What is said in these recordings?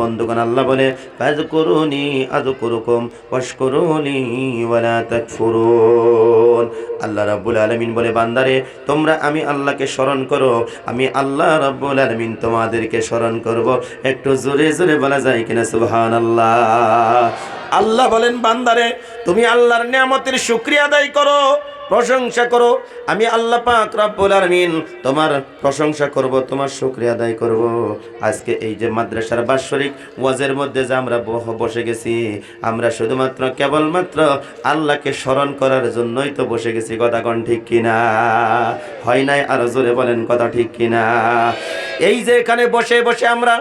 বন্ধুগণ, আল্লাহ বলে ফাজকুরুনি আযকুরুকুম ওয়াশকুরুনি ওয়ালা তাকফুরুন। আল্লাহ রাব্বুল আলামিন বলে, বান্দারে, তোমরা আমি আল্লাহকে স্মরণ করো, আমি আল্লাহ রাব্বুল আলামিন তোমাদেরকে স্মরণ করব। একটু জোরে জোরে বলা যায় কিনা, সুবহানাল্লাহ। আল্লাহ বলেন, বান্দারে, তুমি আল্লাহর নিয়ামতের শুকরিয়া আদায় করো। প্রশংসা করো। আমি আল্লাহ পাক রব্বুল আলামিন তোমার প্রশংসা করব, তোমার শুকরিয়া আদায় করব। আজকে এই যে মাদ্রাসার বাৎসরিক ওয়াজের মধ্যে যে আমরা বসে গেছি, আমরা শুধুমাত্র কেবলমাত্র আল্লাহকে স্মরণ করার জন্যই তো বসে গেছি, কথা কোন ঠিক কিনা? হয় নাই আরও জোরে বলেন, কথা ঠিক কিনা? এই যে এখানে বসে বসে আমরা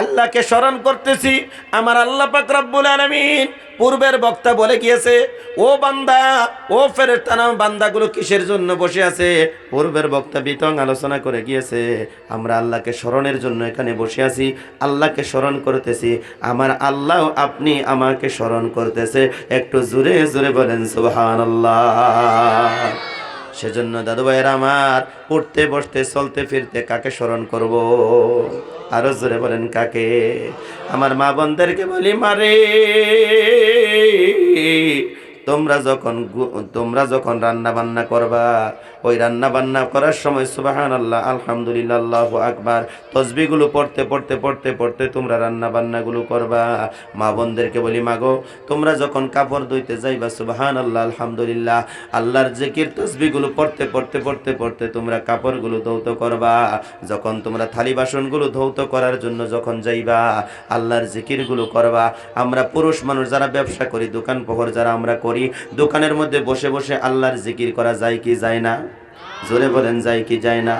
আল্লাহকে স্মরণ করতেছি, আমার আল্লাহ পাক রব্বুল আলামিন পূর্বের বক্তা বলে গিয়েছে, ও বান্দা, ও ফেরেশতানা বান্দাগুলো কিসের জন্য বসে আছে? পূর্বের বক্তা বিতং আলোচনা করে গিয়েছে, আমরা আল্লাহকে স্মরণের জন্য এখানে বসে আছি, আল্লাহকে স্মরণ করতেছি। আমার আল্লাহ আপনি আমাকে স্মরণ করতেছে। একটু জোরে জোরে বলেন, সুবহানাল্লাহ। সেজন্য দাদু ভাইয়ের আমার, উঠতে, বসতে, চলতে, ফিরতে কাকে স্মরণ করব? আরও জোরে বলেন কাকে? আমার মা বোনদেরকে বলি মারে তোমরা যখন তোমরা যখন রান্না বান্না করবা, ওই রান্না বান্না করার সময় সুবাহান আল্লাহ আলহামদুলিল্লাহ, আকবার তসবিগুলো পড়তে পড়তে পড়তে পড়তে তোমরা রান্না বান্নাগুলো করবা। মা বোনদেরকে বলি মাগো তোমরা যখন কাপড় ধুইতে যাইবা সুবাহান আল্লাহ আলহামদুলিল্লাহ, আল্লাহর জিকির তসবিগুলো পড়তে পড়তে পড়তে পড়তে তোমরা কাপড়গুলো ধৌত করবা। যখন তোমরা থালি বাসনগুলো ধৌত করার জন্য যখন যাইবা, আল্লাহর জিকিরগুলো করবা। আমরা পুরুষ মানুষ যারা ব্যবসা করি, দোকান পোহর যারা আমরা করি দোকানের মধ্যে বসে বসে আল্লাহর জিকির করা যায় কি যায় না? জোরে বলেন, যায় কি যায় না।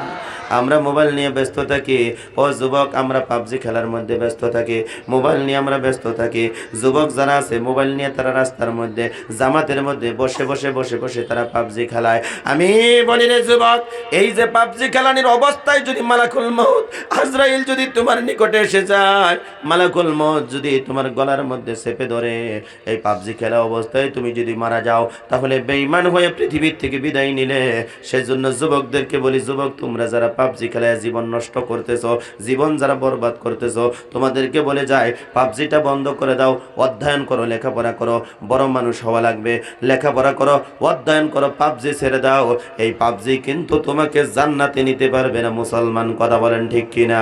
আমরা মোবাইল নিয়ে ব্যস্ত থাকি। ও যুবক, আমরা পাবজি খেলার মধ্যে ব্যস্ত থাকি। মোবাইল নিয়ে আমরা ব্যস্ত থাকি। যুবক যারা আছে, মোবাইল নিয়ে তারা রাস্তার মধ্যে, জামাতের মধ্যে বসে বসে বসে বসে তারা পাবজি খেলায়। আমি বলি রে যুবক, এই যে পাবজি খেলানির অবস্থায় যদি মালাকুল মৌত আজরাইল যদি তোমার নিকটে এসে যায়, মালাকুল মৌত যদি তোমার গলার মধ্যে চেপে ধরে, এই পাবজি খেলা অবস্থায় তুমি যদি মারা যাও, তাহলে বেঈমান হয়ে পৃথিবীর থেকে বিদায় নিলে। সেজন্য যুবকদেরকে বলি, যুবক, তোমরা যারা পাবজি খেলায় জীবন নষ্ট করতেছো, জীবন যারা বরবাদ করতেছো, তোমাদেরকে বলে যায়, পাবজিটা বন্ধ করে দাও, অধ্যয়ন করো, লেখাপড়া করো, বড় মানুষ হওয়া লাগবে। লেখাপড়া করো, অধ্যয়ন করো, পাবজি ছেড়ে দাও। এই পাবজি কিন্তু তোমাকে জান্নাতে নিতে পারবে না, মুসলমান কথা বলেন ঠিক কিনা?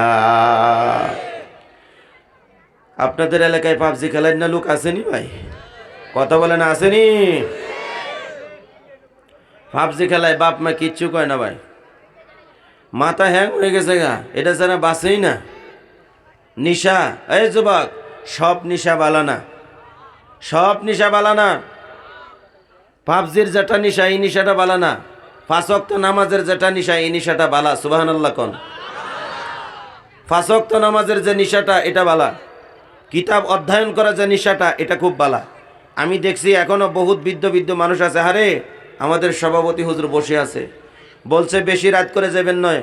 আপনাদের এলাকায় পাবজি খেলার না লোক আসেনি ভাই? কথা বলেন আসেনি? পাবজি খেলায় বাপ মা কিচ্ছু কয় না ভাই। মাথা হ্যাং হয়ে গেছে গা, এটা ছাড়া বাসেই না। নিশা, এই যুবক, সব নিশা বালানা সব নিশা বালানা পাবজির যেটা নিশা, এই নিশাটা বালানা ফাঁসক্ত নামাজের যেটা নিশা, এই নিশাটা বালা সুবাহান আল্লাহ কন ফাঁসক্ত নামাজের যে নিশাটা, এটা বালা। কিতাব অধ্যয়ন করা যে নিশাটা, এটা খুব বালা। আমি দেখছি এখনও বহুত বৃদ্ধ বৃদ্ধ মানুষ আছে, হারে আমাদের সভাপতি হুজুর বসে আছে। বলছে, বেশি রাত করে যাবেন নয়।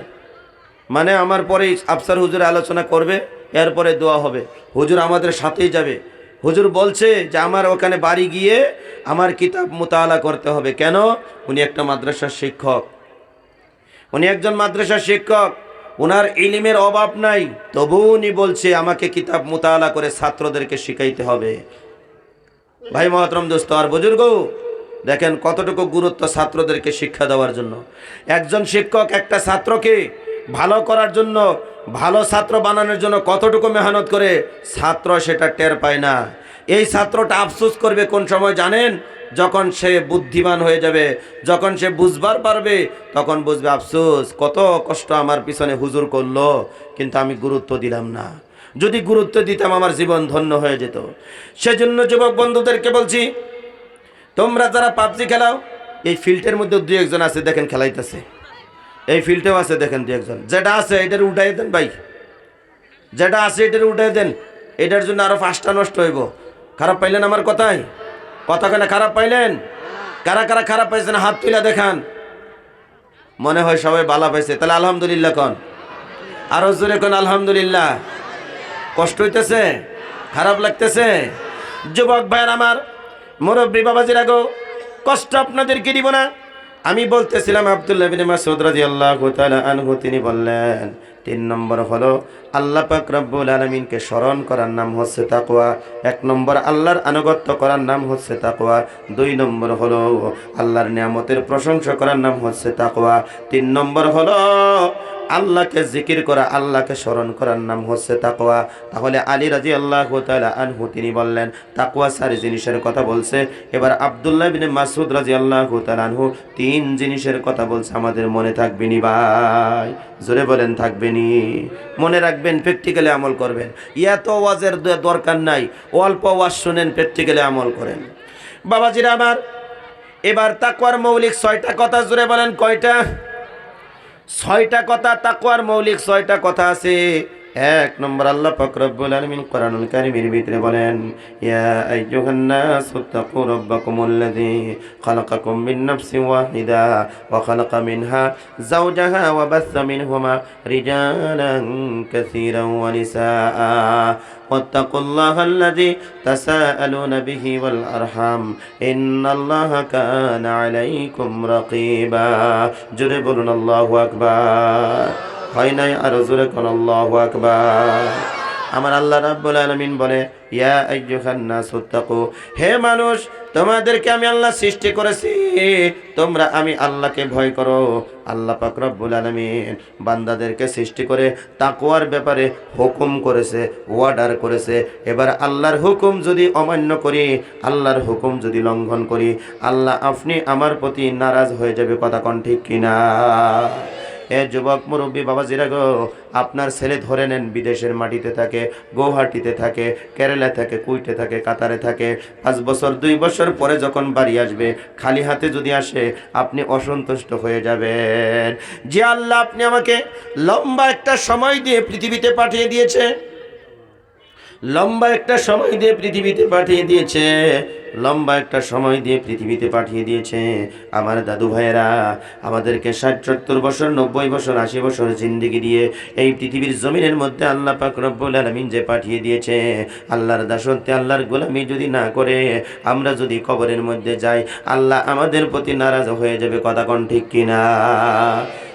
মানে আমার পরেই আফসার হুজুর আলোচনা করবে, এরপরে দোয়া হবে। হুজুর আমাদের সাথেই যাবে। হুজুর বলছে যে, আমার ওখানে বাড়ি গিয়ে আমার কিতাব মোতালা করতে হবে। কেন? উনি একটা মাদ্রাসার শিক্ষক। উনি একজন মাদ্রাসার শিক্ষক। ওনার ইলিমের অভাব নাই। তবু উনি বলছে, আমাকে কিতাব মোতালা করে ছাত্রদেরকে শিখাইতে হবে। ভাই মহাতরম দোস্ত, আর বুজুর্গ দেখেন কতটুকু গুরুত্ব ছাত্রদেরকে শিক্ষা দেওয়ার জন্য। একজন শিক্ষক একটা ছাত্রকে ভালো করার জন্য, ভালো ছাত্র বানানোর জন্য কতটুকু মেহনত করে, ছাত্র সেটা টের পায় না। এই ছাত্রটা আফসোস করবে কোন সময় জানেন? যখন সে বুদ্ধিমান হয়ে যাবে, যখন সে বুঝবার পারবে, তখন বুঝবে, আফসোস, কত কষ্ট আমার পিছনে হুজুর করল, কিন্তু আমি গুরুত্ব দিলাম না। যদি গুরুত্ব দিতাম, আমার জীবন ধন্য হয়ে যেত। সেজন্য যুবক বন্ধুদেরকে বলছি তোমরা যারা পাবজি খেলাও, এই ফিল্ডের মধ্যে দু একজন আছে, দেখেন খেলাইতেছে। এই ফিল্ডেও আছে, দেখেন দু একজন। যেটা আছে, এটার উঠাই দেন ভাই। যেটা আছে, এটার উঠাই দেন। এটার জন্য আরও পাঁচটা নষ্ট হইব। খারাপ পাইলেন আমার কথাই কথা কেন খারাপ পাইলেন? কারা কারা খারাপ পাইছেন, হাত তুলে দেখান। মনে হয় সবাই বালা পাইছে। তাহলে আলহামদুলিল্লাহ কন। আরও জোরে কোন, আলহামদুলিল্লাহ। কষ্ট হইতেছে? খারাপ লাগতেছে? যুবক ভাইয়ের আমার মুরব্বী বাবাজির আগো, কষ্ট আপনাদেরকে দিব না। আমি বলতেছিলাম আব্দুল্লাহ তিনি বললেন, তিন নম্বর হলো, আল্লাহ পাক রব্বুল আলমিনকে স্মরণ করার নাম হচ্ছে তাকোয়া এক নম্বর আল্লাহর আনুগত্য করার নাম হচ্ছে তাকোয়া দুই নম্বর হলো, আল্লাহর নিয়ামতের প্রশংসা করার নাম হচ্ছে তাকোয়া তিন নম্বর হলো আল্লাহকে জিকির করা, আল্লাহকে স্মরণ করার নাম হচ্ছে তাকোয়া তাহলে আলী রাজি আল্লাহ আনহু তিনি বললেন তাকোয়া চারি জিনিসের কথা বলছে। এবার আবদুল্লাহ বিন মাসুদ রাজি আল্লাহ আনহু তিন জিনিসের কথা বলছে, আমাদের মনে থাকবে নি ভাই। জোরে বলেন, থাকবে নি। মনে রাখবেন প্র্যাকটিক্যালি আমল করবেন। এত ওয়াজের দরকার নাই। অল্প ওয়াজ শুনেন প্র্যাকটিক্যালি আমল করেন। বাবাজিরা আমার, এবার তাকওয়ার মৌলিক ছয়টা কথা জুড়ে বলেন, কয়টা? ছয়টা কথা তাকুয়ার মৌলিক ছয়টা কথা আছে। এক নম্বর আল্লাহ পাক রব্বুল আলামিন কোরআনুল কারীমের ভিতরে বলেন ইয়া আইয়ুহান নাস তাকু রাব্বাকুমুল্লাযী খালাকাকুম মিন নাফসিন ওয়াহিদা ওয়া খালাকা মিনহা যাওজাহা ওয়া বাসসা মিনহুমা রিজালান কাসীরান ওয়া নিসাআ واتقوا الله الذي تساءلون به والأرحام إن الله كان عليكم رقيبا জোরে বলুন আল্লাহু আকবার হয় নাই, আরও জোরে কোন আমার আল্লাহ রাব্বুল আলামিন বলে, ইয়া আইয়ুহান নাস তাকু হে মানুষ, তোমাদেরকে আমি আল্লাহ সৃষ্টি করেছি, তোমরা আমি আল্লাহকে ভয় করো। আল্লাহ পাক রব্বুল আলামিন বান্দাদেরকে সৃষ্টি করে তাকওয়ার ব্যাপারে হুকুম করেছে ওয়ার্ডার করেছে। এবার আল্লাহর হুকুম যদি অমান্য করি, আল্লাহর হুকুম যদি লঙ্ঘন করি, আল্লাহ আপনি আমার প্রতি নারাজ হয়ে যাবে, কথা কোন ঠিক কিনা? এ যুবক মুরব্বী বাবাজিরা গো, আপনার ছেলে ধরে নেন, বিদেশের মাটিতে থাকে, গৌহাটিতে থাকে কেরালা থাকে কুইটে থাকে, কাতারে থাকে। পাঁচ বছর, দুই বছর পরে যখন বাড়ি আসবে, খালি হাতে যদি আসে, আপনি অসন্তুষ্ট হয়ে যাবেন। যে আল্লাহ আপনি আমাকে লম্বা একটা সময় দিয়ে পৃথিবীতে পাঠিয়ে দিয়েছে লম্বা একটা সময় দিয়ে পৃথিবীতে পাঠিয়ে দিয়েছে। লম্বা একটা সময় দিয়ে পৃথিবীতে পাঠিয়ে দিয়েছে। আমার দাদু ভাইয়েরা, আমাদেরকে ষাট, সত্তর বছর, নব্বই বছর, আশি বছর জিন্দিগি দিয়ে এই পৃথিবীর জমিনের মধ্যে আল্লাহ পাক রব্বুল আলমিন যে পাঠিয়ে দিয়েছে, আল্লাহর দাসত্বে, আল্লাহর গোলামি যদি না করে, আমরা যদি কবরের মধ্যে যাই, আল্লাহ আমাদের প্রতি নারাজ হয়ে যাবে। কথা কোন ঠিক কিনা?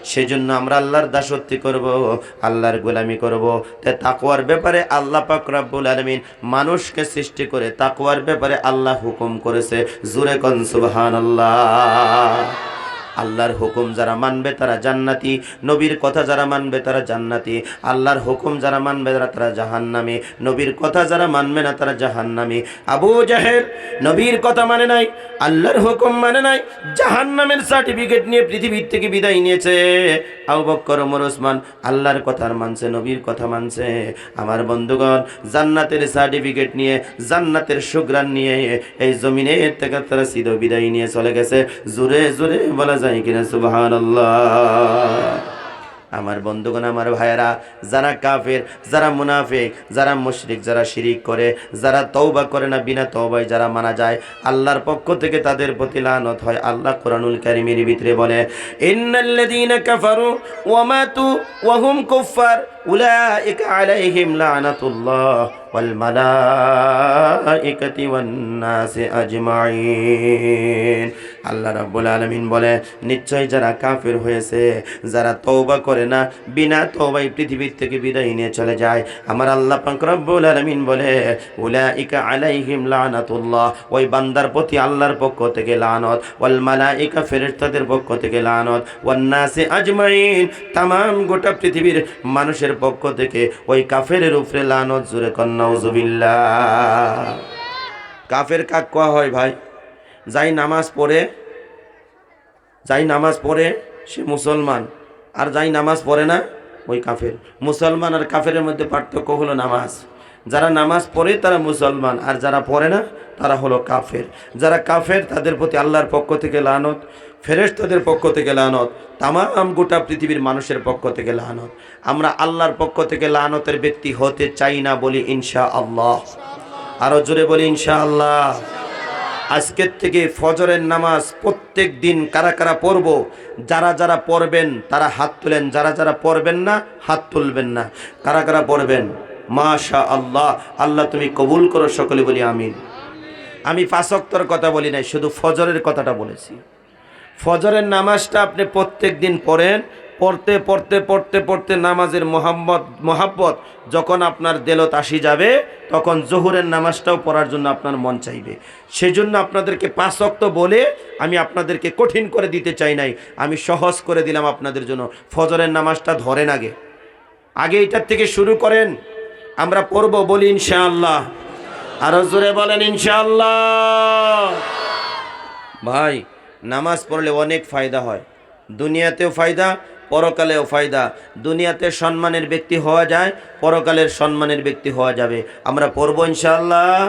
সেজন্য আমরা আল্লাহর দাসত্ব করব, আল্লাহর গোলামি করব। তাই তাকওয়ার ব্যাপারে আল্লাহ পাক রব্বুল আলামিন মানুষকে সৃষ্টি করে তাকওয়ার ব্যাপারে আল্লাহ হুকুম করেছে। জুরে কন সুবহানাল্লাহ। আল্লাহর হুকুম যারা মানবে তারা জান্নাতি, নবীর কথা যারা মানবে তারা জান্নাতি, আল্লাহর হুকুম যারা মানবে তারা তারা জাহান্নামী, নবীর কথা যারা মানবে না তারা জাহান্নামী। আবু জাহের নবীর কথা মানে নাই, আল্লাহর হুকুম মানে নাই, জাহান্নামের সার্টিফিকেট নিয়ে পৃথিবীর থেকে বিদায় নিয়েছে। আবু বক্কর, ওমর, ওসমান আল্লাহর কথা মানছে, নবীর কথা মানছে। আমার বন্ধুগণ, জান্নাতের সার্টিফিকেট নিয়ে, জান্নাতের সুগ্রাণ নিয়ে এই জমিনের থেকে তারা সিধ বিদায় নিয়ে চলে গেছে। জোরে জোরে বলা যায় কিনা সুবাহান আমার বন্ধুগণ, আমার ভাইয়েরা, যারা কাফের, যারা মুনাফিক, যারা মুশরিক, যারা শিরিক করে, যারা তৌবা করে না, বিনা তৌবায় যারা মানা যায়, আল্লাহর পক্ষ থেকে তাদের প্রতি লানত হয়। আল্লাহ কোরআনুল কারিমের ভিতরে বলে, ইন্নাল্লাযীনা কাফারু ওয়া মাতু ওয়া হুম কুফার আলাইহিম লানাতুল্লাহ ওয়াল মালাইকাতি ওয়ান নাসি আজমাইন। আল্লাহ রাব্বুল আলামিন বলে, নিশ্চয় যারা কাফের হয়েছে, যারা তওবা করে না, বিনা তওবায় পৃথিবীর থেকে বিদায় নিয়ে চলে যায়। আমার আল্লাহ পাক রব্বুল আলামিন বলে, উলাইকা আলাইহিম লানাতুল্লাহ, ওই বান্দার প্রতি আল্লাহর পক্ষ থেকে লানত, ওয়াল মালাইকা ফেরেশতাদের পক্ষ থেকে লানত, ওয়ান নাসি আজমাইন তামাম গোটা পৃথিবীর মানুষের পক্ষ থেকে ওই কাফের উপরে লানত, জুরে কন্নাউজুবিল্লাহ কাফের কাক কোয়া হয় ভাই? যাই নামাজ পড়ে, যাই নামাজ পড়ে, সে মুসলমান। আর যাই নামাজ পড়ে না, ওই কাফের। মুসলমান আর কাফের মধ্যে পার্থক্য হলো নামাজ। যারা নামাজ পড়ে তারা মুসলমান, আর যারা পড়ে না, তারা হলো কাফের। যারা কাফের, তাদের প্রতি আল্লাহর পক্ষ থেকে লানত। ফেরেশতাদের পক্ষ থেকে লানত। তামাম গোটা পৃথিবীর মানুষের পক্ষ থেকে লানত। আমরা আল্লাহর পক্ষ থেকে লানতের ব্যক্তি হতে চাই না বলি ইনশা আল্লাহ আরও জোরে বলি ইনশা আল্লাহ আজকের থেকে ফজরের নামাজ প্রত্যেক দিন কারা কারা পড়ব? যারা যারা পড়বেন, তারা হাত তুলেন। যারা যারা পড়বেন না, হাত তুলবেন না। কারা কারা পড়বেন? মাশা আল্লাহ আল্লাহ তুমি কবুল করো সকলে বলি আমিন। আমি পাঁচক্তর কথা বলি নাই, শুধু ফজরের কথাটা বলেছি। ফজরের নামাজটা আপনি প্রত্যেক দিন পড়েন, পড়তে পড়তে পড়তে পড়তে নামাজের মোহাম্মদ, মোহাব্বত যখন আপনার দেলত আসি যাবে, তখন জহুরের নামাজটাও পড়ার জন্য আপনার মন চাইবে। সেজন্য আপনাদেরকে পাঁচ অক্ত বলে আমি আপনাদেরকে কঠিন করে দিতে চাই নাই, আমি সহজ করে দিলাম আপনাদের জন্য। ফজরের নামাজটা ধরেন আগে। আগে এটার থেকে শুরু করেন আমরা পড়ব, বলি ইনশাআল্লাহ। আরও জোরে বলেন, ইনশাআল্লাহ। ভাই, নামাজ পড়লে অনেক ফায়দা হয়। দুনিয়াতেও ফায়দা, পরকালেও ফায়দা। দুনিয়াতে সম্মানের ব্যক্তি হওয়া যায়, পরকালের সম্মানের ব্যক্তি হওয়া যাবে। আমরা পড়ব, ইনশাআল্লাহ।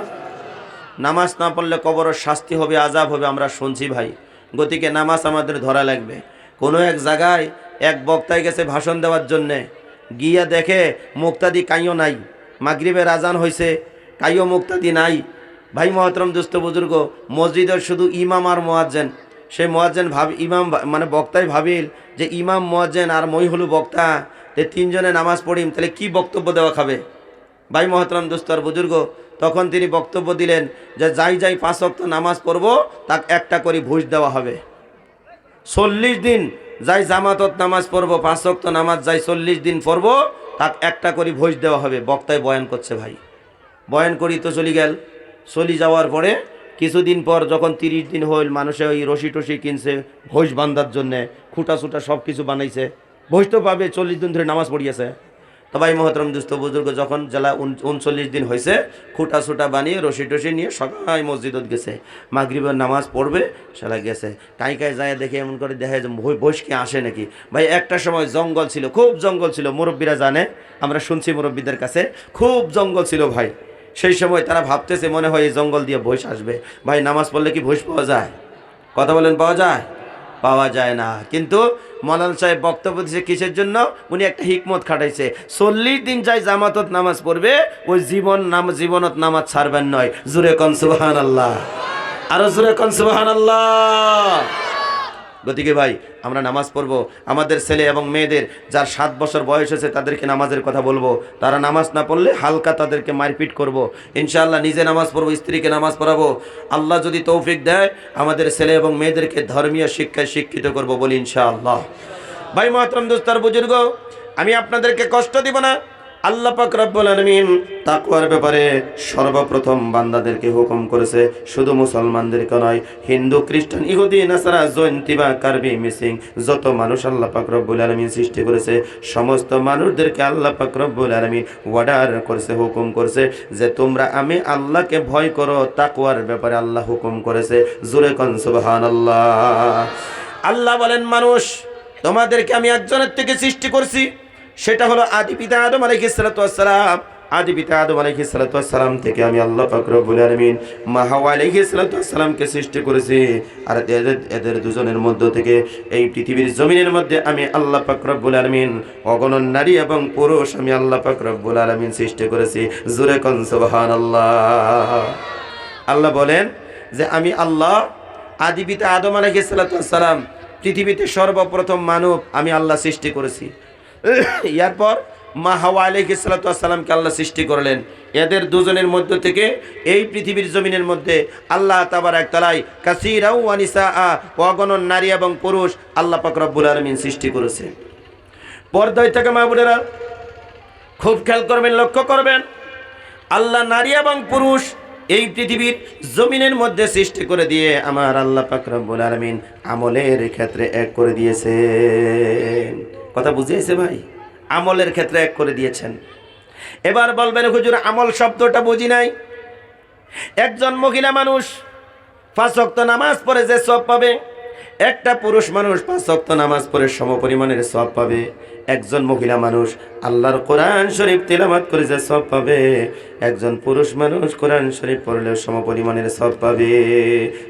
নামাজ না পড়লে কবরের শাস্তি হবে আজাব হবে, আমরা শুনছি ভাই। গতিকে নামাজ আমাদের ধরা লাগবে। কোনো এক জায়গায় এক বক্তায় গেছে ভাষণ দেওয়ার জন্যে। গিয়া দেখে মুক্তাদি কাইও নাই। মাগরিবের আজান হয়েছে কাইও মুক্তাদি নাই। ভাই মহতরম দুস্থ বুজুর্গ, মসজিদের শুধু ইমাম আর মোয়াজ্জেন। সেই মোয়াজ্জেন ভাব ইমাম মানে বক্তাই ভাবিল যে ইমাম, মোয়াজ্জেন আর মই হলু বক্তা যে তিনজনে নামাজ পড়িম, তাহলে কি বক্তব্য দেওয়া খাবে? ভাই মহতরম দোস্তর বুজুর্গ, তখন তিনি বক্তব্য দিলেন যে যাই যাই পাঁচ অক্ত নামাজ পড়ব, তাক একটা করে ঘুষ দেওয়া হবে। চল্লিশ দিন যাই জামাতত নামাজ পড়ব, পাঁচ অক্ত নামাজ যাই চল্লিশ দিন পড়ব তাক একটা করে ভোজ দেওয়া হবে। বক্তায় বয়ান করছে ভাই। বয়ান করি তো চলি গেল। চলি যাওয়ার পরে কিছুদিন পর যখন তিরিশ দিন হইল মানুষে ওই রশি টসি কিনছে ভোজ বান্ধার জন্যে, খুঁটা সুটা সব কিছু বানাইছে। ভোজ তো পাবে, চল্লিশ দিন ধরে নামাজ পড়িয়েছে। তবাই মহতরম দুস্থ বুজুর্গ যখন জেলা উন- উনচল্লিশ দিন হয়েছে খুঁটা সুটা বানিয়ে, রশি টসি নিয়ে সবাই মসজিদত গেছে। মাগরিবের নামাজ পড়বে সেটা গেছে। কাই কাই যায় দেখে এমন করে দেখে যে বৈশ কি আসে নাকি? ভাই, একটা সময় জঙ্গল ছিল, খুব জঙ্গল ছিল, মুরব্বীরা জানে, আমরা শুনছি মুরব্বীদের কাছে, খুব জঙ্গল ছিল ভাই। সেই সময় তারা ভাবতেছে মনে হয় এই জঙ্গল দিয়ে বৈশ আসবে। ভাই, নামাজ পড়লে কি বৈশ পাওয়া যায়? কথা বলেন, পাওয়া যায়? পাওয়া যায় না। কিন্তু মলান সাহেব বক্তব্য দিচ্ছে কিসের জন্য? উনি একটা হিকমত খাটাইছে। চল্লিশ দিন চাই জামাতত নামাজ পড়বে, ওই জীবন নাম জীবনত নামাজ ছাড়বেন নয়। জুরে কন সুবাহান আল্লাহ আরও জুরে কন সুবাহান আল্লাহ গতিকে ভাই, আমরা নামাজ পড়ব। আমাদের ছেলে এবং মেয়েদের যার সাত বছর বয়স হয়েছে, তাদেরকে নামাজের কথা বলব। তারা নামাজ না পড়লে হালকা তাদেরকে মারপিট করব। ইনশাআল্লাহ নিজে নামাজ পড়ব, স্ত্রীকে নামাজ পড়াবো। আল্লাহ যদি তৌফিক দেয়, আমাদের ছেলে এবং মেয়েদেরকে ধর্মীয় শিক্ষায় শিক্ষিত করব বলি ইনশাআল্লাহ। ভাই, মহাতরম দোস্তার বুজুর্গ, আমি আপনাদেরকে কষ্ট দিব না। আল্লাহ পাক রব্বুল আলামিন তাকওয়ার ব্যাপারে সর্বপ্রথম বান্দাদেরকে হুকুম করেছে, শুধু মুসলমানদেরকে নয়, হিন্দু, খ্রিস্টান, ইহুদি, নাসারা জয়ন্তী বা কার্বি, মিসিং, যত মানুষ আল্লাহ পাক রব্বুল আলামিন সৃষ্টি করেছে, সমস্ত মানুষদেরকে আল্লাহ পাক রব্বুল আলামিন অর্ডার করেছে, হুকুম করেছে যে তোমরা আমি আল্লাহকে ভয় করো, তাকওয়ার ব্যাপারে আল্লাহ হুকুম করেছে। জোরে কন, সুবহানাল্লাহ। আল্লাহ বলেন, মানুষ, তোমাদেরকে আমি একজনের থেকে সৃষ্টি করছি। সেটা হলো আদি পিতা আদম আলাইহিসসালাম আদি পিতা আদম আলাইহিসসালাম থেকে আমি আল্লাহ পাক রব্বুল আলামিন মা হাওয়া আলাইহিসসালামকে সৃষ্টি করেছি। আর এদের এদের দুজনের মধ্য থেকে এই পৃথিবীর জমিনের মধ্যে আমি আল্লাহ পাক রব্বুল আলামিন অগণন নারী এবং পুরুষ আমি আল্লাহ পাক রব্বুল আলামিন সৃষ্টি করেছি। জোরে কন সুবহানাল্লাহ। আল্লাহ বলেন যে আমি আল্লাহ আদি পিতা আদম আলাইহিসসালাম পৃথিবীতে সর্বপ্রথম মানব আমি আল্লাহ সৃষ্টি করেছি। এরপর মা হাওয়া আলাইহিসসালামকে আল্লাহ সৃষ্টি করলেন। এদের দুজনের মধ্য থেকে এই পৃথিবীর জমিনের মধ্যে আল্লাহ তাবার একতলায় কাসিরাউ আনিসা আ অগণন নারী এবং পুরুষ আল্লাহ পাক রব্বুল আলমিন সৃষ্টি করেছে পর্দায় থেকে মাহবুদেরা খুব খেয়াল করবেন, লক্ষ্য করবেন, আল্লাহ নারী এবং পুরুষ এই পৃথিবীর জমিনের মধ্যে সৃষ্টি করে দিয়ে আমার আল্লাহ পাক রব্বুল আলামিন আমলের ক্ষেত্রে এক করে দিয়েছেন। কথা বুঝিয়েছে ভাই? আমলের ক্ষেত্রে এক করে দিয়েছেন। এবার বলবেন, হুজুর, আমল শব্দটা বুঝি নাই। একজন মহিলা মানুষ পাঁচ ওয়াক্ত নামাজ পড়ে যে সব পাবে, একটা পুরুষ মানুষ পাঁচ ওয়াক্ত নামাজ পড়ে সম পরিমাণের সব পাবে। একজন মহিলা মানুষ আল্লাহর কোরআন শরীফ তেলামাত করে যে সব পাবে, একজন পুরুষ মানুষ কোরআন শরীফ পড়লেও সম পরিমাণের সব পাবে।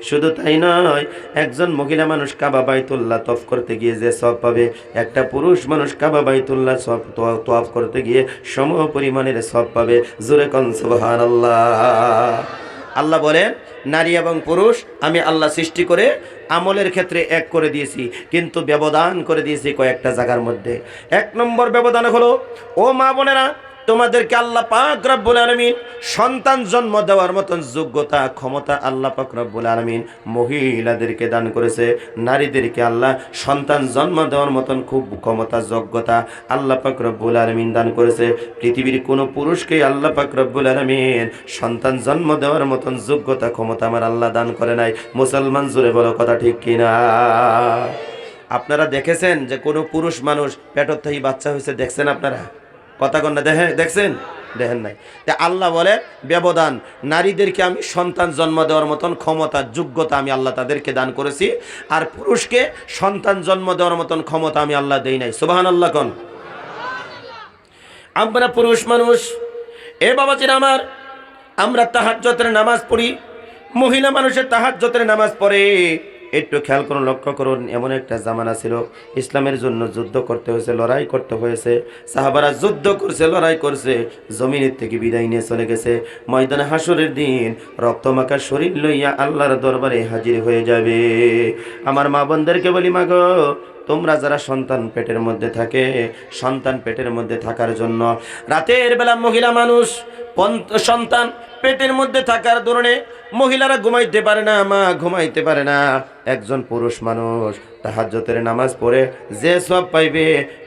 শুধু তাই নয়, একজন মহিলা মানুষ কাবা বাইতুল্লাহ তফ করতে গিয়ে যে সব পাবে, একটা পুরুষ মানুষ কাবা বাইতুল্লাহ সব তফ করতে গিয়ে সম পরিমাণের সব পাবে। জোরে কন সুবহানাল্লাহ। আল্লাহ বলেন, নারী এবং পুরুষ, আমি আল্লাহ সৃষ্টি করে আমলের ক্ষেত্রে এক করে দিয়েছি, কিন্তু ব্যবধান করে দিয়েছি কয়েকটা জায়গার মধ্যে। এক নম্বর ব্যবধান হলো, ও মা বোনেরা তোমাদেরকে আল্লাহ পাক রব্বুল আলমিন সন্তান জন্ম দেওয়ার মতন যোগ্যতা, ক্ষমতা আল্লাহ পাক রব্বুল আলমিন মহিলাদেরকে দান করেছে। নারীদেরকে আল্লাহ সন্তান জন্ম দেওয়ার মতন খুব ক্ষমতা, যোগ্যতা আল্লাহ পাক রব্বুল আলমিন দান করেছে। পৃথিবীর কোনো পুরুষকে আল্লাহ পাক রব্বুল আলমিন সন্তান জন্ম দেওয়ার মতন যোগ্যতা, ক্ষমতা আমার আল্লাহ দান করে নাই। মুসলমান জুড়ে বলো কথা ঠিক কিনা? আপনারা দেখেছেন যে কোনো পুরুষ মানুষ পেটর থেকে বাচ্চা হয়েছে, দেখছেন আপনারা? কথা কন্যা দেখে দেখছেন? দেখেন নাই। তা আল্লাহ বলে ব্যবধান, নারীদেরকে আমি সন্তান জন্ম দেওয়ার মতন ক্ষমতা, যোগ্যতা আমি আল্লাহ তাদেরকে দান করেছি, আর পুরুষকে সন্তান জন্ম দেওয়ার মতন ক্ষমতা আমি আল্লাহ দেই নাই। সুবাহান আল্লাহ কন? আমরা পুরুষ মানুষ। এ বাবাজির আমার, আমরা তাহাজ্জতের নামাজ পড়ি। মহিলা মানুষের তাহাজ্জতের নামাজ পড়ে। একটু খেয়াল করুন, লক্ষ্য করুন, এমন একটা জামানা ছিল। ইসলামের জন্য যুদ্ধ করতে হয়েছে, লড়াই করতে হয়েছে। সাহাবারা যুদ্ধ করছে, লড়াই করছে। জমিনের থেকে বিদায় নিয়ে চলে গেছে। ময়দানে হাসরের দিন রক্তমাখা শরীর লইয়া আল্লাহর দরবারে হাজির হয়ে যাবে। আমার মা বোনদেরকে বলি মাগো তোমরা যারা সন্তান পেটের মধ্যে থাকে, সন্তান পেটের মধ্যে থাকার জন্য, রাতের বেলা মহিলা মানুষ সন্তান পেটের মধ্যে থাকার ধরনে মহিলারা ঘুমাইতে পারে না, মা ঘুমাইতে পারে না। একজন পুরুষ মানুষ তাহাজ্জতের নামাজ পড়ে যে সব পাইবে,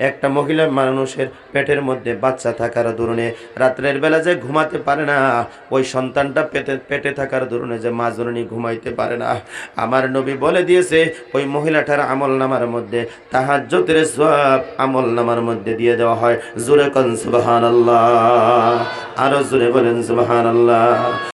একটা মহিলা মানুষের পেটের মধ্যে বাচ্চা থাকার দরুনে রাত্রের বেলা যে ঘুমাতে পারে না, ওই সন্তানটা পেটে পেটে থাকার দরুনে যে মা জননী ঘুমাইতে পারে না। আমার নবী বলে দিয়েছে, ওই মহিলাটার আমল নামার মধ্যে তাহাজ্জতের সব আমল নামার মধ্যে দিয়ে দেওয়া হয়। জোরে কন সুবহানাল্লাহ, আরও জোরে বলেন সুবহানাল্লাহ।